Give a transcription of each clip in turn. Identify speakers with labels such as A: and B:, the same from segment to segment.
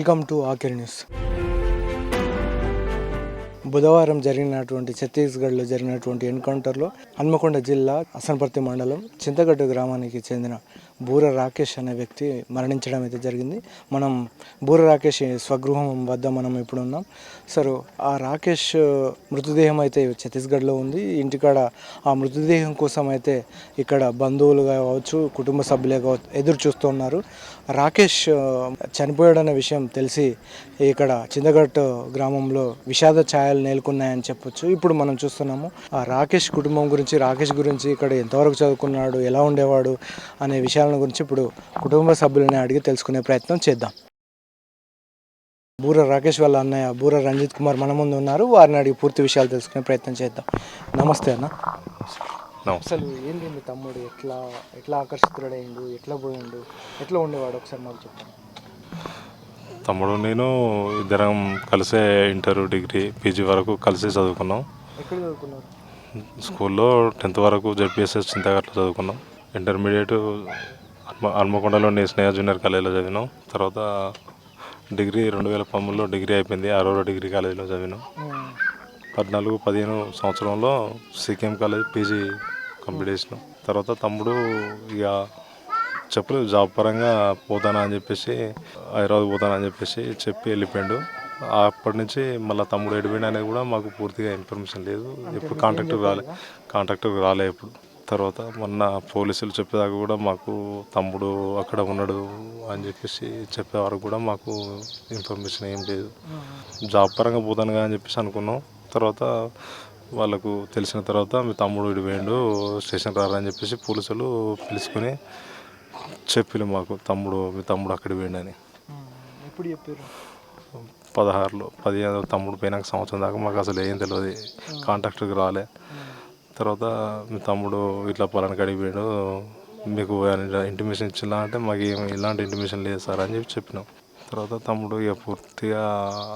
A: Welcome to ఆకిర్ news. బుధవారం జరిగినటువంటి ఛత్తీస్గఢ్లో జరిగినటువంటి ఎన్కౌంటర్లో హన్మకొండ జిల్లా అసన్పర్తి మండలం చింతగడ్డ గ్రామానికి చెందిన బూర రాకేష్ అనే వ్యక్తి మరణించడం అయితే జరిగింది. మనం బూర రాకేష్ స్వగృహం వద్ద మనం ఇప్పుడు ఉన్నాం. సరే ఆ రాకేష్ మృతదేహం అయితే ఛత్తీస్గఢ్లో ఉంది. ఇంటికాడ ఆ మృతదేహం కోసం అయితే ఇక్కడ బంధువులు కావచ్చు కుటుంబ సభ్యులే కావచ్చు ఎదురు చూస్తున్నారు రాకేష్ చనిపోయాడనే విషయం తెలిసి ఇక్కడ చిందగట్ గ్రామంలో విషాద ఛాయలు నేలుకున్నాయని చెప్పొచ్చు. ఇప్పుడు మనం చూస్తున్నాము ఆ రాకేష్ కుటుంబం గురించి రాకేష్ గురించి ఇక్కడ ఎంతవరకు చదువుకున్నాడు ఎలా ఉండేవాడు అనే విషయాలు గురించి ఇప్పుడు కుటుంబ సభ్యులని అడిగి తెలుసుకునే ప్రయత్నం చేద్దాం. బూర రాకేష్ వాళ్ళ అన్నయ్య బూర రంజిత్ కుమార్ మన ముందు ఉన్నారు. వారిని అడిగి పూర్తి విషయాలు తెలుసుకునే ప్రయత్నం చేద్దాం. నమస్తే అన్న. అసలు ఏంటి మీ తమ్ముడు? ఎట్లా ఎట్లా ఆకర్షితుడైండు? ఎట్లా పోయిండు? ఎట్లా ఉండేవాడు? ఒకసారి మాకు చెప్పండి.
B: తమ్ముడు నేను ఇద్దరం కలిసే ఇంటర్ డిగ్రీ పీజీ వరకు కలిసి చదువుకున్నాం.
A: ఎక్కడ చదువుకున్నారు?
B: స్కూల్లో టెన్త్ వరకు జెడ్పిఎస్ఎస్ చింతగట్లో చదువుకున్నాం. ఇంటర్మీడియట్ హన్మ నేను స్నేహ జూనియర్ కాలేజీలో చదివినాం. తర్వాత డిగ్రీ రెండు వేల పంతొమ్మిదిలో డిగ్రీ అయిపోయింది. అరోరా డిగ్రీ కాలేజీలో చదివినాం. పద్నాలుగు పదిహేను సంవత్సరంలో సికేఎం కాలేజ్ పీజీ కంప్లీట్ చేసినాం. తర్వాత తమ్ముడు ఇక చెప్పలేదు జాబ్ పరంగా పోతానా అని చెప్పేసి హైదరాబాద్ పోతానా అని చెప్పేసి చెప్పి వెళ్ళిపోయాడు. అప్పటి నుంచి మళ్ళీ తమ్ముడు ఎడిపోయిన అనేది కూడా మాకు పూర్తిగా ఇన్ఫర్మేషన్ లేదు. ఎప్పుడు కాంట్రాక్టర్ రాలే కాంట్రాక్టర్ రాలే ఎప్పుడు. తర్వాత మొన్న పోలీసులు చెప్పేదాకా కూడా మాకు తమ్ముడు అక్కడ ఉన్నాడు అని చెప్పేసి చెప్పే వరకు కూడా మాకు ఇన్ఫర్మేషన్ ఏం లేదు. జాబ్ పరంగా పోతాను అని చెప్పేసి అనుకున్నాం. తర్వాత వాళ్ళకు తెలిసిన తర్వాత మీ తమ్ముడు ఇడిపోయిండు స్టేషన్ రారా అని చెప్పేసి పోలీసులు పిలుచుకొని చెప్పిలు మాకు తమ్ముడు మీ తమ్ముడు అక్కడ పోయిండని.
A: ఎప్పుడు చెప్పారు?
B: పదహారులో పదిహేను తమ్ముడు పోయినాక సంవత్సరం దాకా మాకు అసలు ఏం తెలియదు కాంటాక్ట్కి రాలే. తర్వాత మీ తమ్ముడు ఇట్లా పలానా కాడికి పోయాడు. మీకు ఇంటిమేషన్ ఇచ్చినా అంటే మాకు ఏమి ఇలాంటి ఇంటిమేషన్ లేదు సార్ అని చెప్పి చెప్పినాం. తర్వాత తమ్ముడు ఇక పూర్తిగా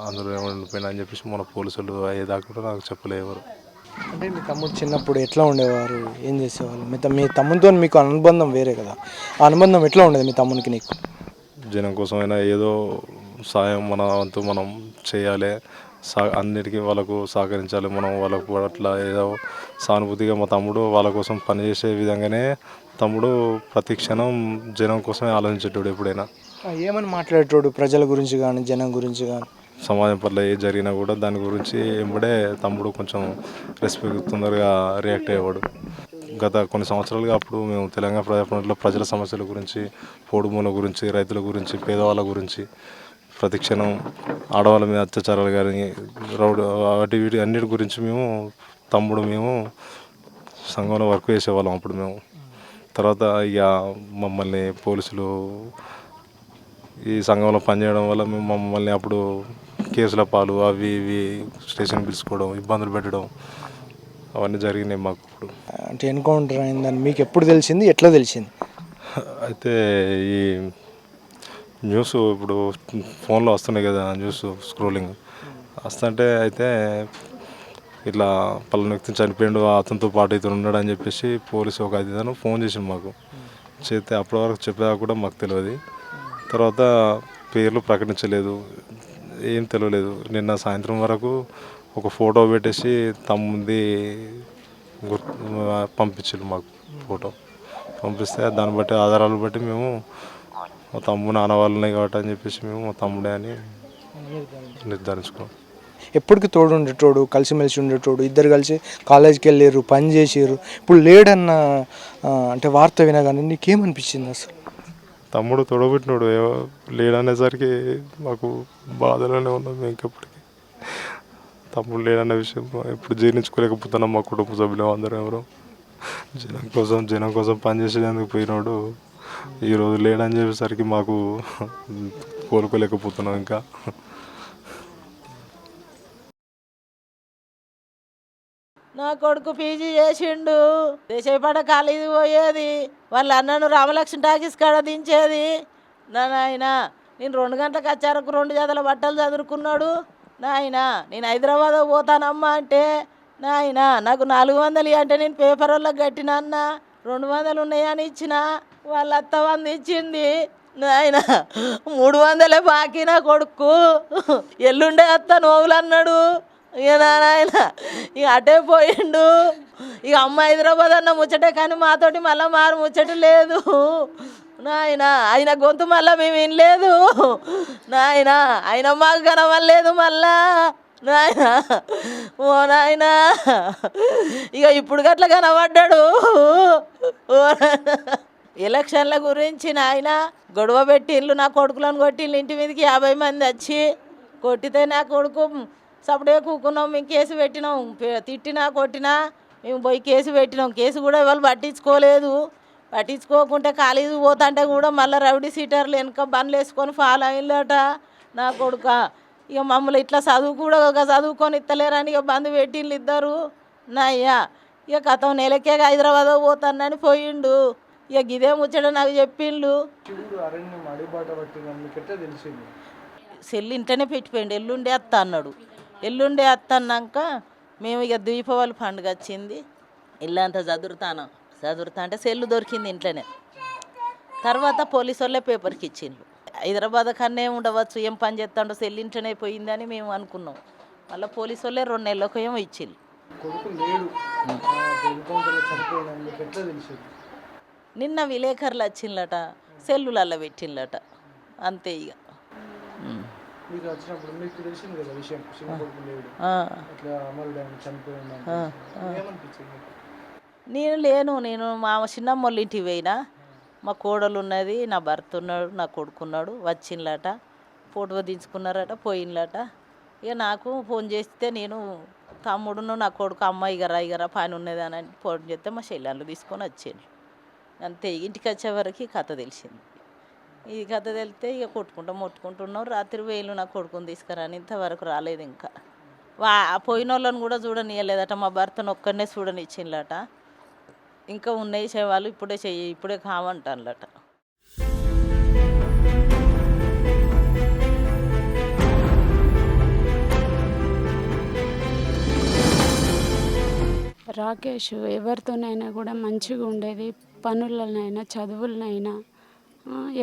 B: అందులో ఉండిపోయినా అని చెప్పేసి మన పోలీసులు అయ్యేదాకా కూడా నాకు చెప్పలే ఎవరు.
A: అంటే మీ తమ్ముడు చిన్నప్పుడు ఎట్లా ఉండేవారు? ఏం చేసేవాళ్ళు? మీ మీ తమ్ముడితో మీకు అనుబంధం వేరే కదా. ఆ అనుబంధం ఎట్లా ఉండేది మీ తమ్మునికి నీకు?
B: జనం కోసమైనా ఏదో సాయం మన వంతు మనం చేయాలి. సా అన్నిటికీ వాళ్ళకు సహకరించాలి. మనం వాళ్ళకు అట్లా ఏదో సానుభూతిగా మా తమ్ముడు వాళ్ళ కోసం పనిచేసే విధంగానే తమ్ముడు ప్రతి క్షణం జనం కోసమే ఆలోచించేటోడు ఎప్పుడైనా.
A: ఏమని మాట్లాడేటోడు ప్రజల గురించి కానీ జనం గురించి కానీ
B: సమాజం పట్ల ఏ జరిగినా కూడా దాని గురించి ఎంబడే తమ్ముడు కొంచెం రెస్పెక్ట్ తొందరగా రియాక్ట్ అయ్యేవాడు. గత కొన్ని సంవత్సరాలుగా అప్పుడు మేము తెలంగాణ ప్రజాప్రభుత్వంలో ప్రజల సమస్యల గురించి పోడుమూల గురించి రైతుల గురించి పేదవాళ్ళ గురించి ప్రతి క్షణం ఆడవాళ్ళ మీద అత్యాచారాలు కానీ రౌడ్ వాటి వీటి అన్నిటి గురించి మేము తమ్ముడు మేము సంఘంలో వర్క్ చేసేవాళ్ళం అప్పుడు మేము. తర్వాత ఇక మమ్మల్ని పోలీసులు ఈ సంఘంలో పనిచేయడం వల్ల మేము మమ్మల్ని అప్పుడు కేసుల పాలు అవి ఇవి స్టేషన్ పిలుచుకోవడం ఇబ్బందులు పెట్టడం అవన్నీ జరిగినాయి మాకు ఇప్పుడు
A: అంటే ఎన్కౌంటర్ అయిందని మీకు ఎప్పుడు తెలిసింది? ఎట్లా తెలిసింది?
B: అయితే ఈ న్యూస్ ఇప్పుడు ఫోన్లో వస్తున్నాయి కదా న్యూస్ స్క్రోలింగ్. వస్తుంటే అయితే ఇట్లా పలానా వ్యక్తి చనిపోయిండు అతనితో పాటు ఇతను ఉన్నాడు అని చెప్పేసి పోలీసు ఒక అధితను ఫోన్ చేసిండు మాకు. చేస్తే అప్పటి వరకు చెప్పేదా కూడా మాకు తెలియదు తర్వాత పేర్లు ప్రకటించలేదు. ఏం తెలియలేదు నిన్న సాయంత్రం వరకు ఒక ఫోటో పెట్టేసి తమ్ముంది గుర్తు పంపించారు మాకు ఫోటో. పంపిస్తే దాన్ని బట్టి ఆధారాలు బట్టి మేము మా తమ్ముడు నాన్న వాళ్ళు ఉన్నాయి కాబట్టి అని చెప్పేసి మేము మా తమ్ముడే అని నిర్ధారించుకున్నాం.
A: ఎప్పటికి తోడు ఉండేటోడు కలిసిమెలిసి ఉండేటోడు ఇద్దరు కలిసి కాలేజీకి వెళ్ళారు పని చేసారు ఇప్పుడు లేడన్న అంటే వార్త వినగానే నీకేమనిపించింది అసలు?
B: తమ్ముడు తొడబెట్టినాడు లేడనేసరికి మాకు బాధలోనే ఉన్నాం ఇంకెప్పటికీ. తమ్ముడు లేడన్న విషయం ఎప్పుడు జీర్ణించుకోలేకపోతున్నాం మా కుటుంబ సభ్యులు అందరం ఎవరు. జనం కోసం జనం కోసం పనిచేసేందుకు పోయినాడు. ఈరోజు లేడని చెప్పేసరికి మాకు కోలుకోలేకపోతున్నాం ఇంకా.
C: నా కొడుకు పీజీ చేసిండు. దేశపడ కాలేజీ పోయేది. వాళ్ళ అన్నను రామలక్ష్మి టాకీస్ కాడ దించేది. నా నాయన నేను రెండు గంటలకు వచ్చారకు రెండు జతల బట్టలు చదువుకున్నాడు నాయన నేను హైదరాబాద్ పోతానమ్మా అంటే నాయన నాకు నాలుగు వందలు అంటే నేను పేపర్ వాళ్ళకి కట్టినా అన్న. రెండు వందలు ఉన్నాయని ఇచ్చిన. వాళ్ళ అత్త వంద ఇచ్చింది. నాయన మూడు వందలే బాకీ నా కొడుకు. ఎల్లుండే అత్త నోవులు అన్నాడు ఇక నా నాయన ఇక అటే పోయిండు. ఇక అమ్మ హైదరాబాద్ అన్న ముచ్చటే కానీ మాతోటి మళ్ళీ మారు ముచ్చట లేదు. నాయన ఆయన గొంతు మళ్ళీ మేము వినలేదు. నాయన ఆయన మాకు కనవలేదు మళ్ళా. నాయన ఓ నాయన ఇక ఇప్పుడు గట్ల కనబడ్డాడు. ఓ నాయన. ఎలక్షన్ల గురించి నాయన గొడవ పెట్టిండ్లు నా కొడుకులను కొట్టిండ్లు ఇంటి మీదకి యాభై మంది వచ్చి కొట్టితే నా కొడుకు సపడే కూకున్నాం మేము కేసు పెట్టినాం. పె- తిట్టినా కొట్టినా మేము పోయి కేసు పెట్టినాం. కేసు కూడా ఎవరు పట్టించుకోలేదు. పట్టించుకోకుంటే కాలేజీ పోతుంటే కూడా మళ్ళీ రౌడీ సీటర్లు వెనక బండ్లు వేసుకొని ఫాలో అయిందట నా కొడుక. ఇక మమ్మల్ని ఇట్లా చదువు కూడా ఒక చదువుకొని ఇస్తలేరని ఇక బంద్ పెట్టిండ్లు ఇద్దరు. నా అయ్యా ఇక కథం నెలకే హైదరాబాద్ పోతానని పోయిండు. ఇక గిదే ముచ్చట నాకు చెప్పిండ్లు
A: శివుడు అరణ్యం అడిబాట పట్టిందని మీకు ఎట్లా తెలిసింది?
C: సెల్ ఇంటనే పెట్టిపోయిండు ఎల్లుండే అత్త అన్నాడు. ఎల్లుండే అత్త అన్నాక మేము ఇక దీపావళి పండుగ వచ్చింది. ఇల్లంతా చదురుతాను? చదురుతా అంటే సెల్లు దొరికింది ఇంట్లోనే. తర్వాత పోలీసు వాళ్ళే పేపర్కి ఇచ్చిండ్రు. హైదరాబాద్ కన్నే ఉండవచ్చు ఏం పని చేస్తాడో సెల్ ఇంట్లోనే పోయిందని మేము అనుకున్నాం. మళ్ళీ పోలీసు వాళ్ళే రెండు నెలలకు ఏమో ఇచ్చిండ్రు. నిన్న విలేకరులు వచ్చిండ్లట సెల్లులల్లో పెట్టిండ్లట. అంతే ఇక
A: మీకు వచ్చినప్పుడు మీకు తెలిసింది కదా విషయం చిన్న కొడుకు లేడు.
C: ఆ.
A: అట్లా అమరుడు ఆయన చనిపోయింది ఏమనిపించింది మీకు?
C: నేను లేను నేను మా చిన్నమ్మోళ్ళ ఇంటికి పోయినా. మా కోడలు ఉన్నది నా భర్త ఉన్నాడు నా కొడుకున్నాడు వచ్చిండ్లట. ఫోటో దించుకున్నారట పోయిన్లట ఇక నాకు ఫోన్ చేస్తే నేను తమ్ముడును నా కొడుకు అమ్మ ఇగరా ఇగరా పని ఉన్నది అని ఫోన్ చేస్తే మా చెల్లెళ్ళు తీసుకొని వచ్చాను అంతే ఇంటికి వచ్చేవరకు కథ తెలిసింది. ఈ కథ తెలితే ఇక కొట్టుకుంటూ మొట్టుకుంటున్నాం. రాత్రి వేలు నా కొడుకుని తీసుకురాని ఇంతవరకు రాలేదు ఇంకా. వా పోయిన వాళ్ళని కూడా చూడనియలేదట మా భర్తను ఒక్కడనే చూడనిచ్చిండ్లట. ఇంకా ఉన్నాయి సేవలు ఇప్పుడే చెయ్యి ఇప్పుడే కావంటానులట.
D: రాకేష్ ఎవరితోనైనా కూడా మంచిగా ఉండేది పనులనైనా చదువులనైనా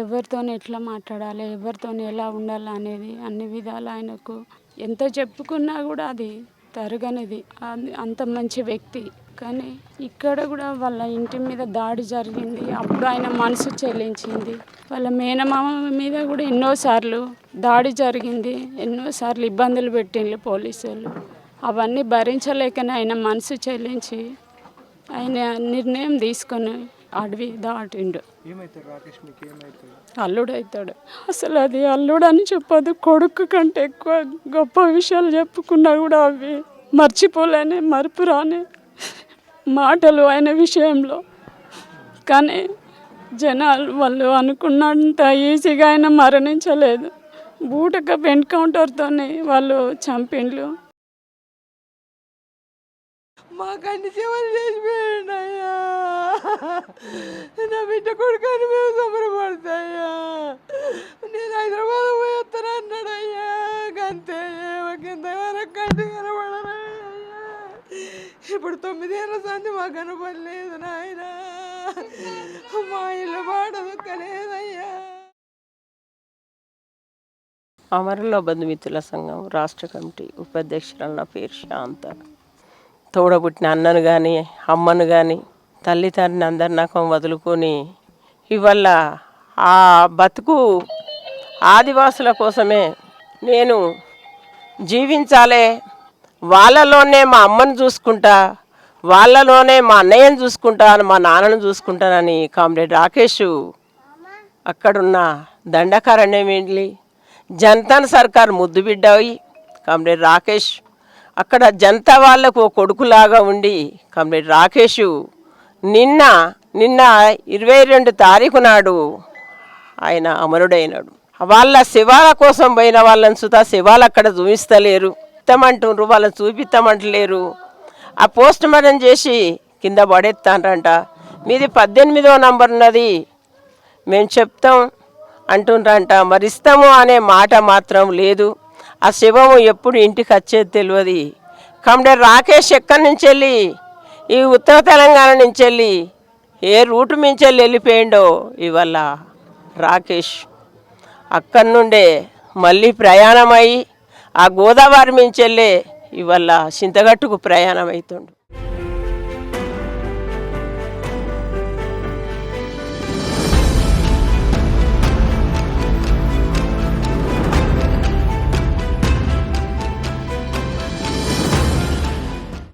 D: ఎవరితో ఎట్లా మాట్లాడాలి ఎవరితో ఎలా ఉండాలి అనేది అన్ని విధాలు ఆయనకు ఎంత చెప్పుకున్నా కూడా అది తరగనిది. అది అంత మంచి వ్యక్తి. కానీ ఇక్కడ కూడా వాళ్ళ ఇంటి మీద దాడి జరిగింది. అప్పుడు ఆయన మనసు చెల్లించింది. వాళ్ళ మేనమామ మీద కూడా ఎన్నోసార్లు దాడి జరిగింది. ఎన్నోసార్లు ఇబ్బందులు పెట్టిండ్రు పోలీసులు. అవన్నీ భరించలేకనే ఆయన మనసు చెల్లించి ఆయన నిర్ణయం తీసుకొని అడవి దాటిండు. అల్లుడు అవుతాడు అసలు అది అల్లుడు అని చెప్పదు కొడుకు కంటే ఎక్కువ గొప్ప విషయాలు చెప్పుకున్నా కూడా అవి మర్చిపోలేని మరుపు రాని మాటలు ఆయన విషయంలో. కానీ జనాలు వాళ్ళు అనుకున్నంత ఈజీగా ఆయన మరణించలేదు. బూటక ఎన్కౌంటర్తోనే వాళ్ళు చంపిండ్లు.
C: మాకు అన్ని సేవలు చేసిపోయాడు అయ్యా. నా బిడ్డ కొడుకని మేము సంబరపడతాయ్యా. నేను హైదరాబాద్ పోయేస్తాను అన్నాడు అయ్యా అంతే మాకింత వరకు కంటి కనబడను ఇప్పుడు తొమ్మిదేళ్ళ సంది మా కనపడలేదు నాయన. మా ఇల్లు పాడదుక్కలేదయ్యా
E: అమరుల బంధుమిత్రుల సంఘం రాష్ట్ర కమిటీ ఉపాధ్యక్షురాలు నా పేరు శాంత. తోడబుట్టిన అన్నను కానీ అమ్మను కానీ తల్లి తండ్రిని అందరి వదులుకొని ఇవల్ల ఆ బతుకు ఆదివాసుల కోసమే నేను జీవించాలే. వాళ్ళలోనే మా అమ్మను చూసుకుంటా వాళ్ళలోనే మా అన్నయ్యను చూసుకుంటాను మా నాన్నను చూసుకుంటానని కామ్రేడ్ రాకేష్ అక్కడున్న దండకారణ్యం వెళ్ళి జనతాన్ సర్కార్ ముద్దు బిడ్డవి కామ్రేడ్ రాకేష్. అక్కడ జనతా వాళ్ళకు ఓ కొడుకులాగా ఉండి కామ్రేడ్ రాకేష్ నిన్న నిన్న ఇరవై రెండు తారీఖు నాడు ఆయన అమరుడైనాడు. వాళ్ళ శివాల కోసం పోయిన వాళ్ళని సుతా శివాలు అక్కడ చూపిస్తలేరు. ఇస్తామంటుండ్రు వాళ్ళని చూపిస్తామంటలేరు. ఆ పోస్ట్ మార్టం చేసి కింద పడేస్తానంట మీది పద్దెనిమిదో నంబర్ ఉన్నది. మేము చెప్తాం అంటుండ్రంట. మరి ఇస్తాము అనే మాట మాత్రం లేదు. ఆ శివము ఎప్పుడు ఇంటికి వచ్చేది తెలియదు కమడే రాకేష్ ఎక్కడి నుంచి వెళ్ళి ఈ ఉత్తర తెలంగాణ నుంచి వెళ్ళి ఏ రూటు మించి వెళ్ళి వెళ్ళిపోయిండో ఇవాళ రాకేష్. అక్కడి నుండే మళ్ళీ ప్రయాణమై ఆ గోదావరి మించి వెళ్ళే ఇవాళ చింతగట్టుకు ప్రయాణం అవుతుండు